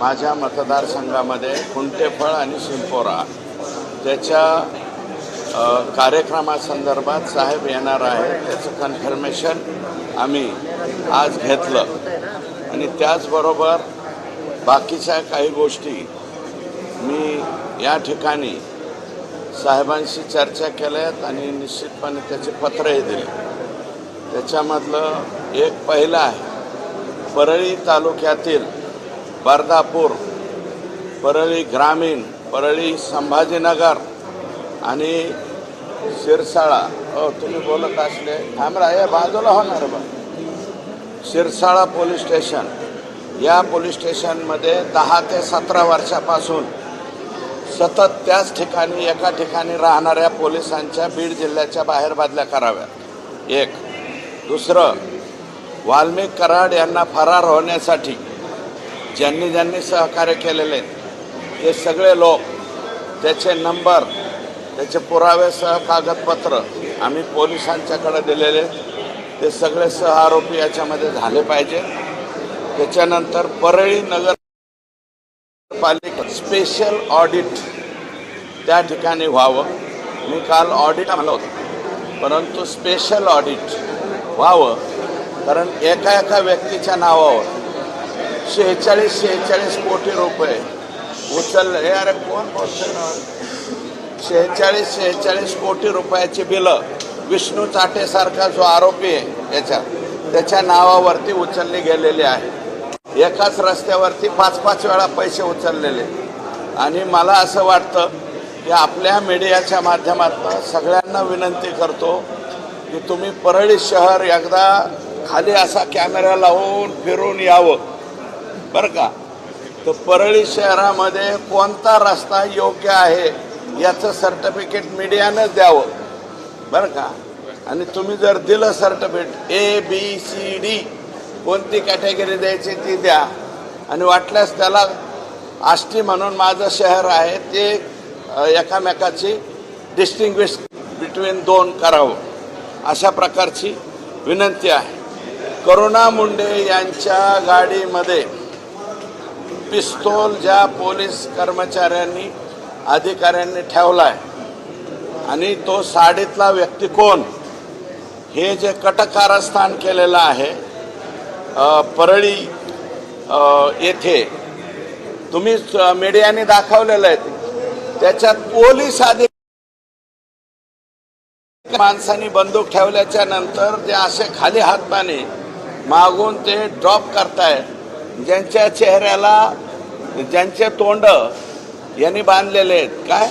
माझ्या मतदारसंघामध्ये कुंटेफळ आणि शिंपोरा. त्याच्या कार्यक्रमासंदर्भात साहेब येणार आहे त्याचं कन्फर्मेशन आम्ही आज घेतलं. आणि त्याचबरोबर बाकीच्या काही गोष्टी मी या ठिकाणी साहेबांशी चर्चा केल्यात आणि निश्चितपणे त्याचे पत्रही दिले. त्याच्यामधलं एक पहिलं आहे परळी तालुक्यातील बर्दापूर परळी ग्रामीण परळी संभाजीनगर आणि शिरसाळा. हो तुम्ही बोलत असले थांबरा या बाजूला होणार बा शिरसाळा पोलीस स्टेशन. या पोलीस स्टेशनमध्ये दहा ते सतरा वर्षापासून सतत त्याच ठिकाणी एका ठिकाणी राहणाऱ्या पोलिसांच्या बीड जिल्ह्याच्या बाहेर बदल्या कराव्यात एक. दुसरं वाल्मिक कराड यांना फरार होण्यासाठी ज्यांनी ज्यांनी सहकार्य केलेले ते सगळे लोक त्याचे नंबर त्याचे पुरावे सह कागदपत्र आम्ही पोलिसांच्याकडे दिलेले ते सगळे सह आरोपी याच्यामध्ये झाले पाहिजे. त्याच्यानंतर परळी नगर पालिका स्पेशल ऑडिट त्या ठिकाणी व्हावं. मी काल ऑडिट आलो होतं. परंतु स्पेशल ऑडिट व्हावं कारण एका एका व्यक्तीच्या नावावर शेहेचाळीस शेहेचाळीस कोटी रुपये. उचलले. हे अरे कोण बोलतोय? ना शेहेचाळीस शेहेचाळीस कोटी रुपयाची बिलं. विष्णू चाटेसारखा जो आरोपी आहे याच्या त्याच्या नावावरती उचलली गेलेली आहे. एकाच रस्त्यावरती पाच पाच वेळा पैसे उचललेले. आणि मला असं वाटतं की आपल्या मीडियाच्या माध्यमातून सगळ्यांना विनंती करतो की तुम्ही परळी शहर एकदा खाली असा कॅमेरा लावून फिरून यावं. बरं का? तर परळी शहरामध्ये कोणता रस्ता योग्य आहे याचं सर्टिफिकेट मीडियानंच द्यावं. बरं का? आणि तुम्ही जर दिलं certificate A B C D कोणती कॅटेगरी द्यायची ती द्या. आणि वाटल्यास त्याला आष्टी म्हणून माझं शहर आहे ते एकामेकाची डिस्टिंग्विश बिटवीन दोन करावं. अशा प्रकारची विनंती आहे. करुणा मुंडे यांच्या गाडीमध्ये पिस्तोल ज्या पोलीस कर्मचाऱ्यांनी अधिकाऱ्यांनी ठेवला आहे आणि तो साडीतला व्यक्ती कोण हे जे कटकारस्थान केलेलं आहे परळी येथे तुम्ही मीडियाने दाखवलेलं आहे त्याच्यात पोलीस अधिक माणसांनी बंदूक ठेवल्याच्या नंतर ते असे खाली हाताने मागून ते ड्रॉप करतायत. ज्यांच्या चेहऱ्याला ज्यांचे तोंड यांनी बांधलेले आहेत. काय?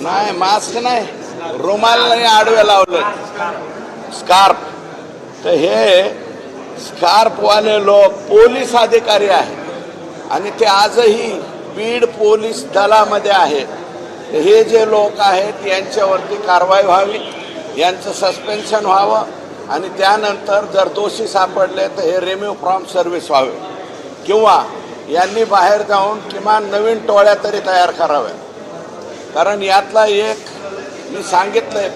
नाही मास्क नाही. रुमाल आडवे लावलं स्कार्फ. तर हे स्कार्फवाले लोक पोलीस अधिकारी आहेत. आणि ते आजही बीड पोलीस दलामध्ये आहेत. हे जे लोक आहेत यांच्यावरती कारवाई व्हावी यांचं सस्पेन्शन व्हावं आणि त्यानंतर जर दोषी सापडले तर हे रिम्यू फ्रॉम सर्व्हिस व्हावे. किंवा यांनी बाहेर जाऊन किमान नवीन टोळ्या तरी तयार कराव्या. कारण यातला एक मी सांगितलंय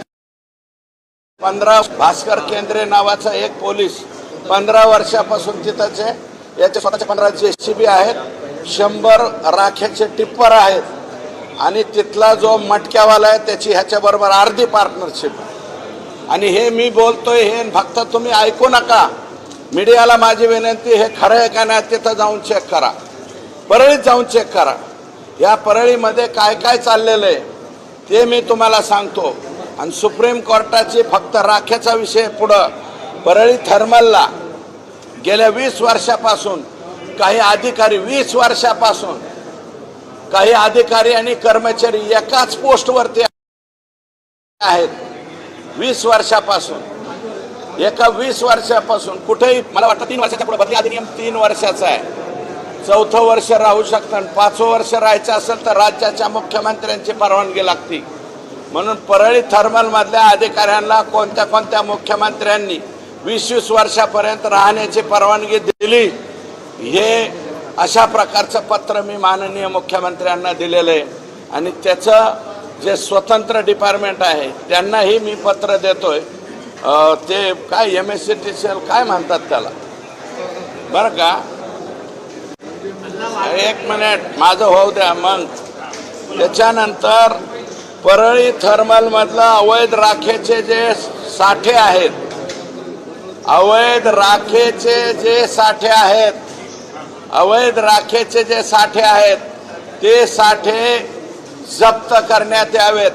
पंधरा भास्कर केंद्रे नावाचा एक पोलीस पंधरा वर्षापासून तिथंच याचे स्वतःचे पंधरा जे सी बी आहेत शंभर राख्याचे टिप्पर आहेत. आणि तिथला जो मटक्यावाला आहे त्याची ह्याच्याबरोबर अर्धी पार्टनरशिप आहे. आणि हे मी बोलतोय हे फक्त तुम्ही ऐकू नका. मीडियाला माझी विनंती हे खरं आहे का नाही तिथं जाऊन चेक करा. परळीत जाऊन चेक करा. या परळीमध्ये काय काय चाललेलं आहे ते मी तुम्हाला सांगतो. आणि सुप्रीम कोर्टाची फक्त राखेचा विषय पुढं. परळी थर्मलला गेल्या वीस वर्षापासून काही अधिकारी वीस वर्षापासून काही अधिकारी आणि कर्मचारी एकाच पोस्टवरती आहेत. वीस वर्षापासून एका वीस वर्षापासून कुठेही मला वाटतं तीन वर्षाच्या पुढे बदली अधिनियम तीन वर्षाचा आहे. चौथं वर्ष राहू शकतं आणि पाचवं वर्ष राहायचं असेल तर राज्याच्या मुख्यमंत्र्यांची परवानगी लागते. म्हणून परळी थर्मलमधल्या अधिकाऱ्यांना कोणत्या कोणत्या मुख्यमंत्र्यांनी वीस वीस वर्षापर्यंत राहण्याची परवानगी दिली हे अशा प्रकारचं पत्र मी माननीय मुख्यमंत्र्यांना दिलेलं आहे. आणि त्याचं जे स्वतंत्र डिपार्टमेंट आहे त्यांनाही मी पत्र देतोय. ते काय M S C T C L काय म्हणतात त्याला? बरं का? एक मिनिट माझं होऊ द्या मग. त्याच्यानंतर परळी थर्मलमधलं अवैध राखेचे जे साठे आहेत अवैध राखेचे जे साठे आहेत अवैध राखेचे जे साठे आहेत ते साठे जप्त करण्यात यावेत.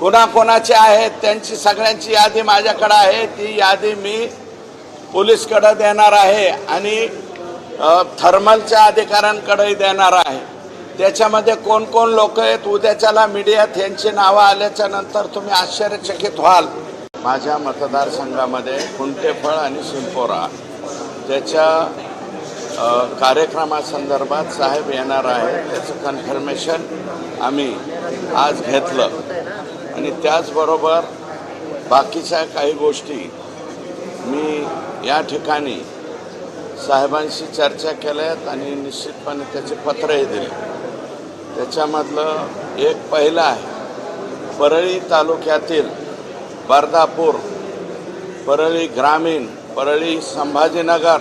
कोणाकोणाचे आहेत त्यांची सगळ्यांची यादी माझ्याकडं आहे. ती यादी मी पोलीसकडं देणार आहे आणि थर्मलच्या अधिकाऱ्यांकडेही देणार आहे. त्याच्यामध्ये कोण कोण लोक आहेत उद्याच्याला मीडियात यांची नावं आल्याच्यानंतर तुम्ही आश्चर्यचकित व्हाल. माझ्या मतदारसंघामध्ये कुंटेफळ आणि शिंपोरा त्याच्या कार्यक्रमासंदर्भात साहेब येणार आहे. त्याचं कन्फर्मेशन आम्ही आज घेतलं. आणि त्याचबरोबर बाकीच्या काही गोष्टी मी या ठिकाणी साहेबांशी चर्चा केल्यात आणि निश्चितपणे त्याचे पत्रही दिले. त्याच्यामधलं एक पहिलं आहे परळी तालुक्यातील बर्दापूर परळी ग्रामीण परळी संभाजीनगर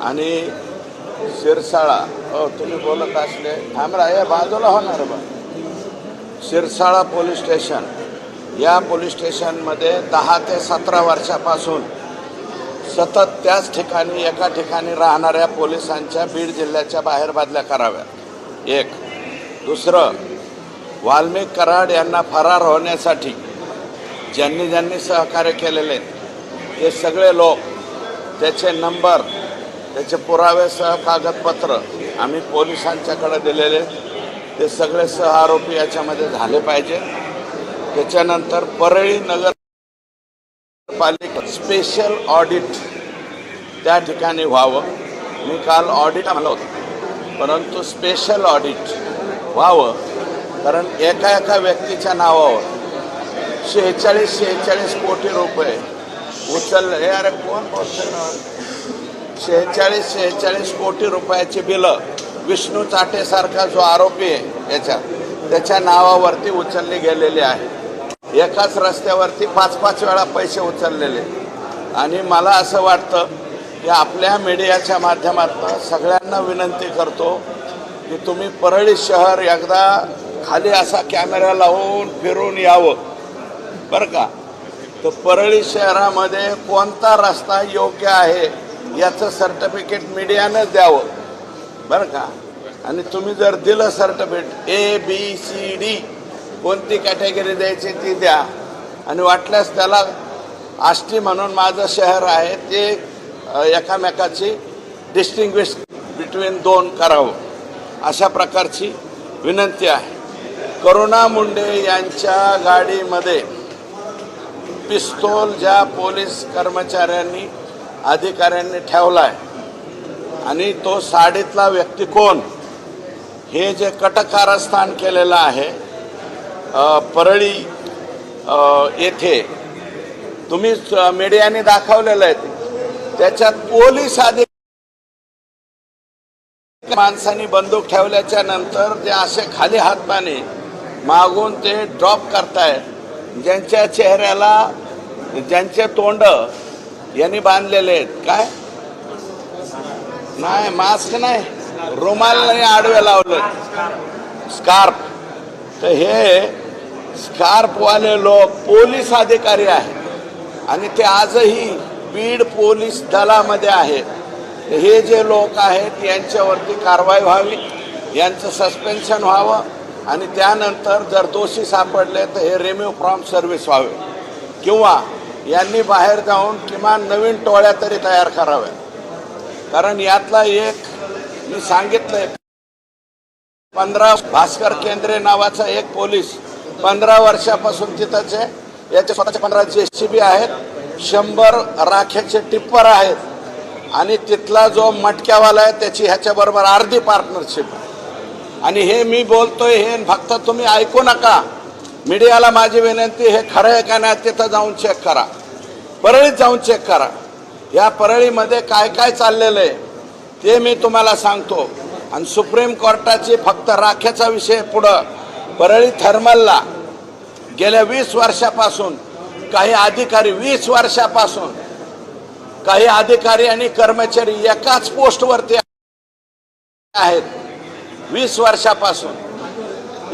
आणि शिरसाळा. हो तुम्ही बोलत असले. थांबरा या बाजूला होणार बा शिरसाळा पोलीस स्टेशन. या पोलीस स्टेशनमध्ये दहा ते सतरा वर्षापासून सतत त्याच ठिकाणी एका ठिकाणी राहणाऱ्या पोलिसांच्या बीड जिल्ह्याच्या बाहेर बदल्या कराव्यात एक. दुसरं वाल्मिक कराड यांना फरार होण्यासाठी ज्यांनी ज्यांनी सहकार्य केलेले ते सगळे लोक त्याचे नंबर त्याचे पुरावेसह कागदपत्र आम्ही पोलिसांच्याकडे दिलेले. ते सगळे सह आरोपी याच्यामध्ये झाले पाहिजे. त्याच्यानंतर परळी नगर पालिका स्पेशल ऑडिट त्या ठिकाणी व्हावं. मी काल ऑडिट आलं होतं. परंतु स्पेशल ऑडिट व्हावं. कारण एका एका व्यक्तीच्या नावावर शेहेचाळीस शेहेचाळीस कोटी रुपये उचलले. अरे कोण बोलतोय? शेहेचाळीस शेहेचाळीस कोटी रुपयाची बिलं. विष्णू चाटेसारखा जो आरोपी आहे याच्या त्याच्या नावावरती उचलली गेलेली आहे. एकाच रस्त्यावरती पाच पाच वेळा पैसे उचललेले. आणि मला असं वाटतं की आपल्या मीडियाच्या माध्यमातून सगळ्यांना विनंती करतो की तुम्ही परळी शहर एकदा खाली असा कॅमेरा लावून फिरून यावं. बरं का? तर परळी शहरामध्ये कोणता रस्ता योग्य आहे? याचं सर्टिफिकेट मीडियानंच द्यावं. बरं का? आणि तुम्ही जर दिलं certificate A B C D कोणती कॅटेगरी द्यायची ती द्या. आणि वाटल्यास त्याला आष्टी म्हणून माझं शहर आहे ते एकामेकाची डिस्टिंग्विश बिटवीन दोन करावं. अशा प्रकारची विनंती आहे. करुणा मुंडे यांच्या गाडीमध्ये पिस्तोल ज्या पोलीस कर्मचाऱ्यांनी अधिकाऱ्यांनी ठेवला आहे आणि तो साडीतला व्यक्ती कोण? हे जे कटकारस्थान केलेलं आहे परळी येथे. तुम्ही मीडियाने दाखवलेलं आहे. ते. त्याच्यात पोलीस अधिकारी माणसांनी बंदूक ठेवल्याच्या नंतर जे असे खाली हाताने मागून ते ड्रॉप करतायत. ज्यांच्या चेहऱ्याला ज्यांचे तोंड यांनी बांधलेले आहेत. काय? नाही मास्क नाही. रुमालने आडवे लावलं. स्कार्फ. तर हे स्कार्फवाले लोक पोलीस अधिकारी आहेत. आणि ते आजही बीड पोलीस दलामध्ये आहेत. हे जे लोक आहेत यांच्यावरती कारवाई व्हावी यांचं सस्पेन्शन व्हावं आणि त्यानंतर जर दोषी सापडले तर हे रिम्यू फ्रॉम सर्व्हिस व्हावे. किंवा यांनी बाहेर जाऊन किमान नवीन टोळ्या तरी तयार कराव्या कारण यातला एक मी सांगितलंय पंधरा भास्कर केंद्रे नावाचा एक पोलीस पंधरा वर्षापासून तिथंच आहे. याचे स्वतःचे पंधरा जे सी बी आहेत शंभर राख्याचे टिप्पर आहेत. आणि तिथला जो मटक्यावाला आहे त्याची ह्याच्याबरोबर अर्धी पार्टनरशिप आहे. आणि हे मी बोलतोय हे फक्त तुम्ही ऐकू नका. मीडियाला माझी विनंती हे खरं आहे का नाही तिथं जाऊन चेक करा. परळीत जाऊन चेक करा. या परळीमध्ये काय काय चाललेलं आहे ते मी तुम्हाला सांगतो. आणि सुप्रीम कोर्टाची फक्त राख्याचा विषय पुढं. परळी थर्मलला गेल्या वीस वर्षापासून काही अधिकारी वीस वर्षापासून काही अधिकारी आणि कर्मचारी एकाच पोस्टवरती आहेत. वीस वर्षापासून.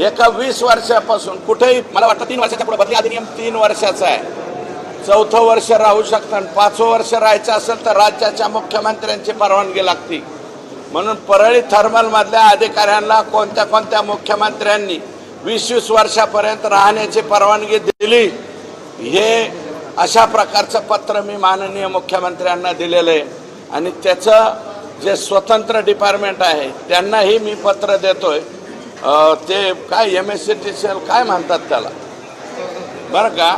एका वीस वर्षापासून. कुठेही मला वाटतं तीन वर्षाच्या पुढे बदली अधिनियम तीन वर्षाचा आहे. चौथं वर्ष राहू शकतं आणि पाचवं वर्ष राहायचं असेल तर राज्याच्या मुख्यमंत्र्यांची परवानगी लागते. म्हणून परळी थर्मलमधल्या अधिकाऱ्यांना कोणत्या कोणत्या मुख्यमंत्र्यांनी वीस वीस वर्षापर्यंत राहण्याची परवानगी दिली हे अशा प्रकारचं पत्र मी माननीय मुख्यमंत्र्यांना दिलेलं आहे. आणि त्याचं जे स्वतंत्र डिपार्टमेंट आहे त्यांनाही मी पत्र देतोय. ते काय M S C T C L काय म्हणतात त्याला? बरं का?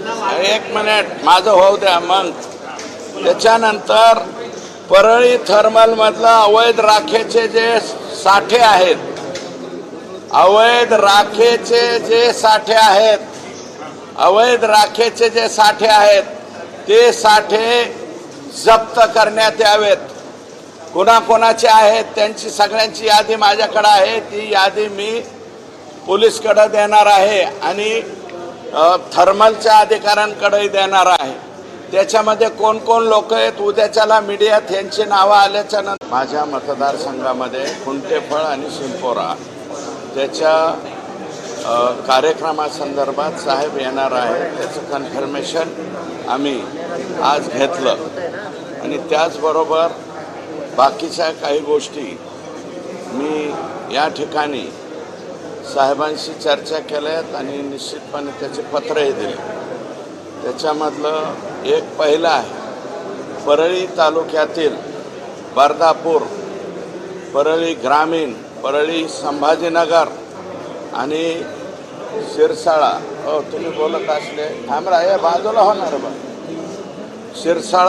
एक मिनिट. माझं होऊ द्या मग त्याच्यानंतर परळी थर्मलमधलं अवैध राखेचे जे साठे आहेत अवैध राखेचे जे साठे आहेत अवैध राखेचे जे साठे आहेत ते साठे जप्त करण्यात यावेत. कोणाकोणाचे आहेत त्यांची सगळ्यांची यादी माझ्याकडे आहे. ती यादी मी पोलीसकडं देणार आहे आणि थर्मलच्या अधिकाऱ्यांकडे देणार आहे. त्याच्यामध्ये कोण कोण लोक आहेत उद्याच्याला मीडियात यांची नावं आल्याच्यानंतर माझ्या मतदारसंघामध्ये कुंटेफळ आणि शिंपोरा त्याच्या कार्यक्रमासंदर्भात साहेब येणार आहे त्याचं कन्फर्मेशन आम्ही आज घेतलं. आणि त्याचबरोबर बाकीच्या काही गोष्टी मी या ठिकाणी साहेबांशी चर्चा केल्यात आणि निश्चितपणे त्याचे पत्रही दिले. त्याच्यामधलं एक पहिलं आहे परळी तालुक्यातील बर्दापूर परळी ग्रामीण परळी संभाजीनगर आणि शिरसाळा. हो तुम्ही बोलत असले. थांबरा हे बाजूला होणार बा शिरसाळा